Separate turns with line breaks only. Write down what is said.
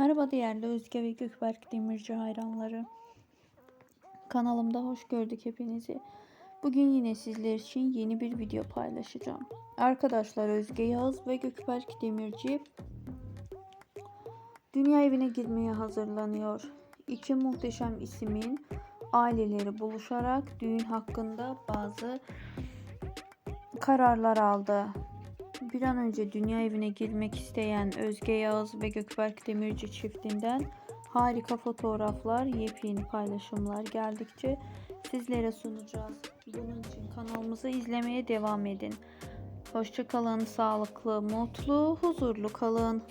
Merhaba değerli Özge ve Gökberk Demirci hayranları. Kanalımda hoş gördük hepinizi. Bugün yine sizler için yeni bir video paylaşacağım. Arkadaşlar Özge Yağız ve Gökberk Demirci dünya evine girmeye hazırlanıyor. İki muhteşem isimin aileleri buluşarak düğün hakkında bazı kararlar aldı. Bir an önce dünya evine girmek isteyen Özge Yağız ve Gökberk Demirci çiftinden harika fotoğraflar, yepyeni paylaşımlar geldikçe sizlere sunacağız. Bunun için kanalımızı izlemeye devam edin. Hoşçakalın, sağlıklı, mutlu, huzurlu kalın.